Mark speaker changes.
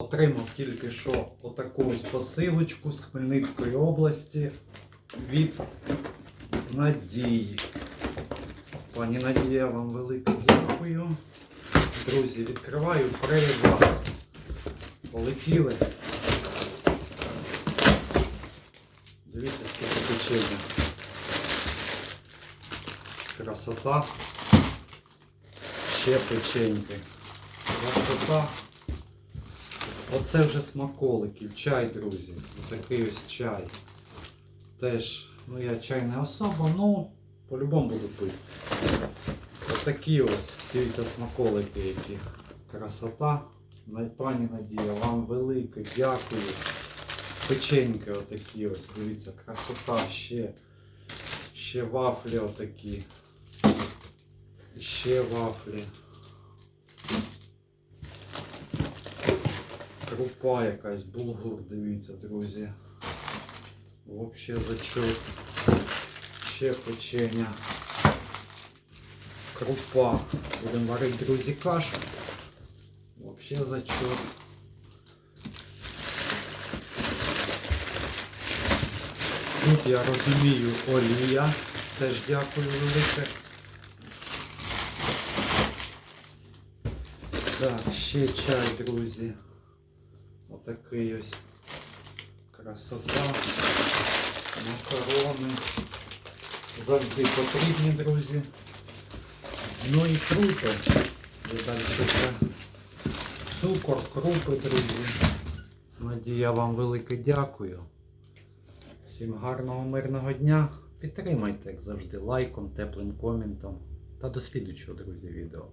Speaker 1: Отримав тільки що отаку посилочку з Хмельницької області від Надії. Пані Надія, вам велике дякую. Друзі, відкриваю при вас. Полетіли. Дивіться, скільки печення. Красота. Ще печеньки. Красота. Оце вже смаколиків, чай, друзі. Отакий ось чай. Теж, ну я чай не особо, ну, по-любому буду пити. Отакі ось, дивіться, смаколики які. Красота. Пані Надія, вам велике, дякую. Печеньки отакі ось, дивіться, красота, ще. Ще вафлі отакі. Ще вафлі. Крупа якась, булгур, дивіться, друзі. Вообще зачет. Ще печення. Крупа. Будемо варити, друзі, кашу. Вообще зачет. Тут я розумію олія. Теж дякую велике. Так, ще чай, друзі. Отакий ось красота. Макарони. Завжди потрібні, друзі. Ну і крупи. І далі ще цукор, крупи, друзі. Надія вам велике дякую. Всім гарного мирного дня. Підтримайте, як завжди, лайком, теплим коментом. Та до слідучого, друзі, відео.